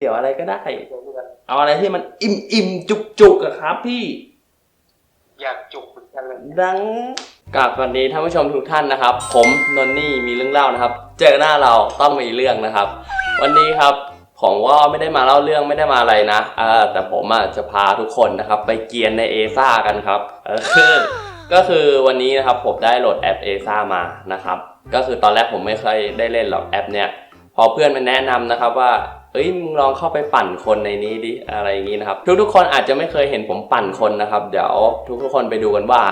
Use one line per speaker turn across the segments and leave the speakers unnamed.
เดี๋ยวอะไรก็ได้ เอาอะไรที่มันอิ่มอิ่มจุกจุกๆอะครับพี่
อยากจุกเหมือนกันเลย
ดังกราบสวัสดีท่านผู้ชมทุกท่านนะครับ ผมนนนี่มีเรื่องเล่านะครับ เจอหน้าเราต้องมีเรื่องนะครับ วันนี้ครับผมว่าไม่ได้มาเล่าเรื่องไม่ได้มาอะไรนะเออแต่ผมอะจะพาทุกคนนะครับ ไปเกียนในเอซ่ากันครับเออก็คือวันนี้นะครับผมได้โหลดแอปเอซ่ามานะครับ ก็คือตอนแรกผมไม่เคยได้เล่นหรอกแอปเนี้ยพอเพื่อนมาแนะนำนะครับว่า เอ้ยมึงลองเข้าไปปั่นคนในนี้ดิอะไรอย่างนี้นะครับ ทุกๆคนอาจจะไม่เคยเห็นผมปั่นคนนะครับ เดี๋ยวทุกๆคนไปดูกันว่า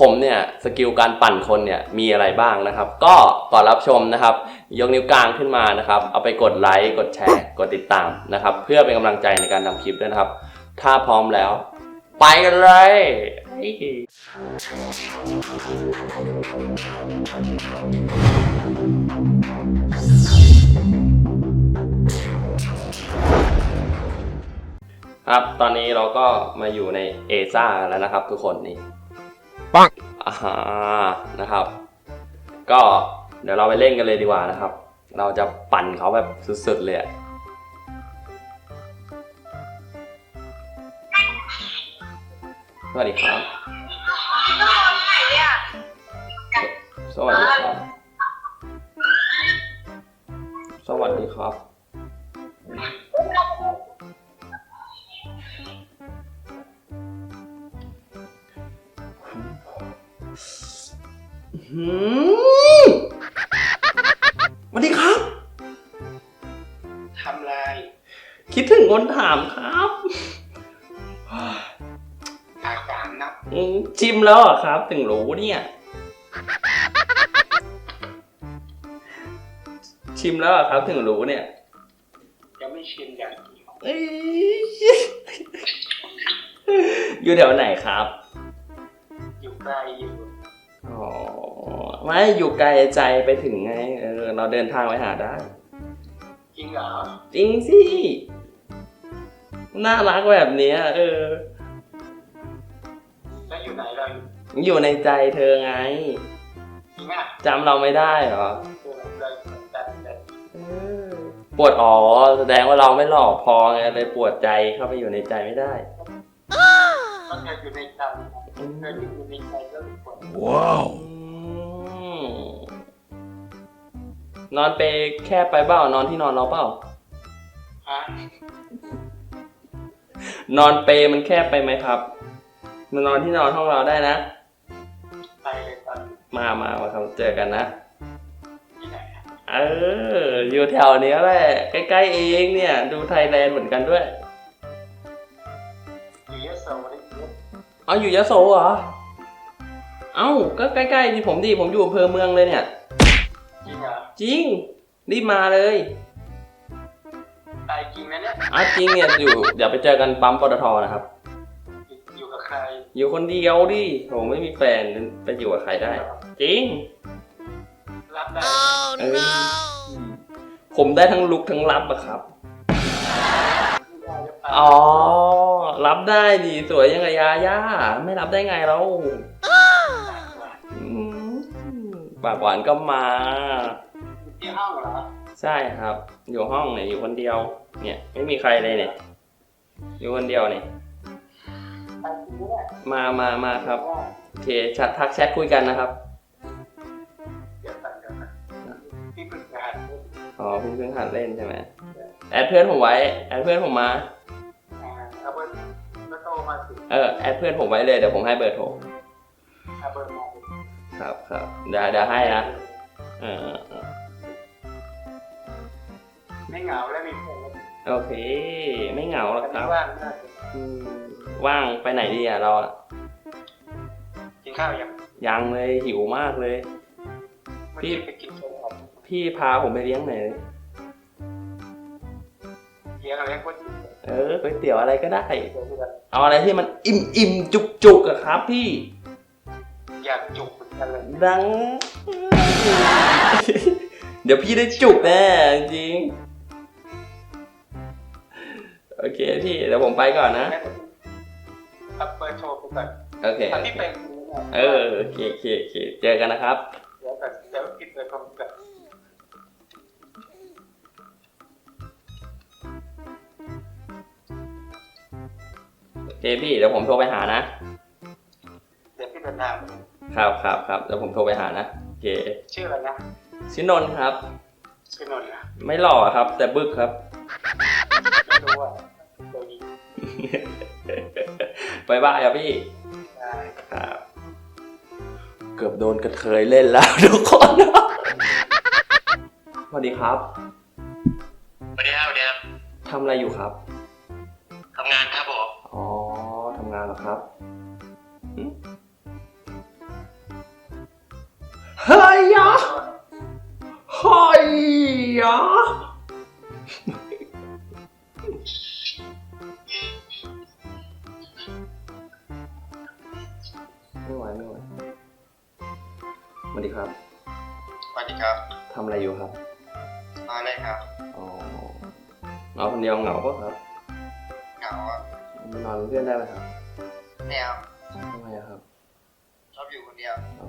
ผมเนี่ยสกิลการปั่นคนเนี่ยมีอะไรบ้างนะครับ ก็ก่อนรับชมนะครับ ยกนิ้วกลางขึ้นมานะครับ เอาไปกดไลค์กดแชร์กดติดตามนะครับ เพื่อเป็นกำลังใจในการทำคลิปด้วยนะครับ ถ้าพร้อมแล้ว ไปกันเลย ครับ ตอนนี้เราก็มาอยู่ในเอซ่าแล้วนะครับ ทุกคนนี่
ปัง
อ่านะครับ ก็เดี๋ยวเราไปเล่นกันเลยดีกว่านะครับ เราจะปั่นเขาแบบสุดๆเลยอะสวัสดีครับ สวัสดีครับ สวัสดีครับ หืมสวัสดีครับ
ทำลาย
คิดถึงคนถามครับ
อาการนะ
อืมชิมแล้วเหรอครับ ถึงรู้เนี่ย ชิมแล้วเหรอครับ ถึงรู้เนี่ย
ยังไม่ชินอย่างเดียว
เอ้ยอยู่แถวไหนครับ
อยู่ใกล้อยู่
อ๋อ ไม่อยู่ไกลใจไปถึงไง เออ เราเดินทางไปหาได้
จริงเหรอ
จริงสิ น่ารักแบบเนี้ย เออ
แล้วอยู่ไหนเราอยู่
อยู่ในใจเธอไง
จริงอะ
จำเราไม่ได้เหรอ
เจอเราแต่แต่
เออปวดอ๋อ แสดงว่าเราไม่หล่อพอไงเลยปวดใจเข้าไปอยู่ในใจไม่ได้
มันเคยอยู่ในใจเคยอยู่ในใจแล้วมีคน
ว้าว
อืมนอนไปแค่ไปเปล่านอนที่นอนเราเปล่า
ฮะ
นอนเปมันแคบไปไหมครับมานอนที่นอนห้องเราได้นะ
ไปเลยตอน
มามามาครับเจอกันนะ
ที่ไหนอะ
เออ อยู่แถวเนี้ยแหละ ใกล้ๆเองเนี่ย ดูไทยแลนด์เหมือนกันด้วย
อยู่ เอา
อยู่ยะโสเหรอ เอ้า ก็ใกล้ๆที่ผมดิ ผมอยู่อำเภอเมืองเลยเนี่ย
จริงเหรอ
จริง รีบมาเลย
ตายจริงนะเนี่ย
อะจริงเนี่ยอยู่ เดี๋ยวไปเจอกันปั๊มปตทนะครับ
อยู่อยู่กับใคร
อยู่คนเดียวดิผมไม่มีแฟนไปอยู่กับใครได้ จริง
รับได้
เออผมได้ทั้งลุกทั้งรับอะครับ
ไม่ได้หรือเปล่า
อ๋อ รับได้ดิสวยยังไงยาย่าไม่รับได้ไงเราอืมปากหวานก็มา
ที่ห้องเหรอ
ใช่ครับ อยู่ห้องเนี่ยอยู่คนเดียว เนี่ย ไม่มีใครเลยเนี่ย อยู่คนเดียวเนี่ย
ตายจริงเนี่ย
มามามาครับ
ว่า
โอเคแชททักแชทคุยกันนะครับ
เดี๋ยวตัดเดี๋ยวตัดพี่ฝึกงาน
อ๋อเพิ่งเพิ่งหัดเล่นใช่ไหมแอดเพื่อนผมไว้ แอดเพื่อนผมมา
อ่า ออ
แอดเพื่อนผมไว้เลยเดี๋ยวผมให้เบอร์โทร
เอาเบอร์มาสิ
ครับครับเดี๋ยวเดี๋ยวให้นะเออเออเออ
ไม่เหงาแล้วมีเพื่อนแล้ว
โอเค ไม่เหงาหรอก
อัน
ค
นี้
รับ
ว่างมาก
อืมว่างไปไหนดีอะเราอะ
กินข้าวยัง
ยังเลยหิวมากเลย
ไม่
พี่
ได้ไปกินโจ๊กหรอก
พี่พาผมไปเลี้ยงหน่อยดิ
เลี้ยงอะไรก็กิน
เออก๋วยเตี๋ยวอะไรก็ได้
เดี๋ยวเพื่อน
เอาอะไรที่มันอิ่มอิ่มจุกจุกอะครับพี่
อยากจุกเหมือนกันเลย
ดัง เดี๋ยวพี่ได้จุกแน่จริง โอเคพี่เดี๋ยวผมไปก่อนนะ
ครับเปิดโชว์ไปก่อน
โอเค
ถ้า
โอ
พี่
เค
เป็น
เออโอเคโอเคโอเคเจอกันนะครับ
เค
พี่เดี๋ยวผมโทรไปหานะ
เดี๋ยวพี่เดินทาง
ครับครับครับเดี๋ยวผมโทรไปหานะโอเค
ชื่ออะไรนะ
ชื่อนนท์ครับ
ชื่อนนท์นะ
ไม่หล่อครับ แต่บึกครับ
ไม่รู้ว่าตัวนี้
บายบายครับพี่
ได้
ครับเกือบโดนกระเทยเล่นแล้วทุกคนสวัสดีครับ
สวัสดีครับสวัสดีครับ
ทำอะไรอยู่ครับ
ทำงานครับผม
อครับหึเฮ้ยยะเฮ้ยยะไม่ไหวไม่ไหวสวัสดีครับ
สวัสดีครับ
ทำอะไรอยู่ครับ
มาเลยครับ
อ๋อเราคนเดียวเหงาปะครับ
เหงาอะ
มานอนเป็นเพื่อนได้ไหมครับ
แนว
ทำไมอะครับ
ชอบอยู่คนเดียว
อ๋อ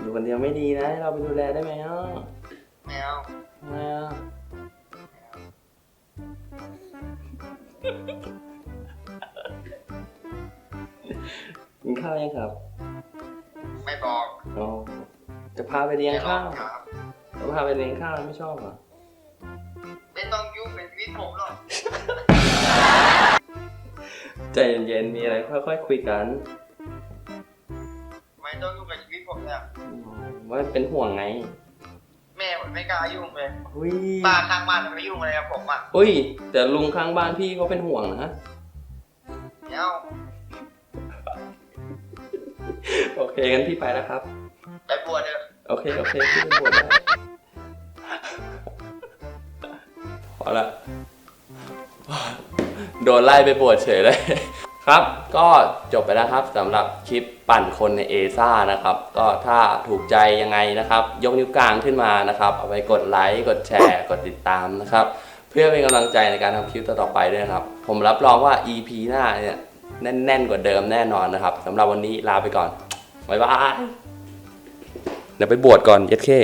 อยู่คนเดียวไม่ดีนะให้เราไปดูแลได้ไหมอะ
แนว
ทำไมอะกินข้าวยังครับ
ไม่บอก
อ๋อจะพาไปเลี้ยง
ไม่บอ
ข้ากว
ครับ
จะพาไปเลี้ยงข้าวไม่ชอบเหรอ
ไม่ต้องยุ่งเป็นชีวิตผมหรอก
ใจเย็นๆมีอะไรค่อยๆคุยกัน
ไม่ต้องยุ่งกับชีวิตผมเนี่ย
อ๋อว่าเป็นห่วงไง
แม่ผมไม่กล้ายุ่งเลย
อุ้ย
ป้าข้างบ้านมันไม่ยุ่งอะไรกับผมอะ
อุ้ย แต่ลุงข้างบ้านพี่เขาเป็นห่วงนะ
เดี๋ยว
โอเคงั้นพี่ไปแล้วครับ
ไปบวชเถอะ
โอเค โอเคพี่เป็นบทได้พอละ โดนไล่ไปบวชเฉยเลย ครับ ก็จบไปแล้วครับสำหรับคลิปปั่นคนในเอซ่านะครับ ก็ถ้าถูกใจยังไงนะครับ ยกนิ้วกลางขึ้นมานะครับ เอาไปกดไลค์กดแชร์ กดติดตามนะครับ เพื่อเป็นกำลังใจในการทำคลิปต่อๆไปด้วยครับ ผมรับรองว่า EP หน้าเนี่ยแน่น ๆ กว่าเดิมแน่นอนนะครับสำหรับวันนี้ลาไปก่อนบ๊ายบายเดี๋ยวไปบวชก่อนเย็ดเข้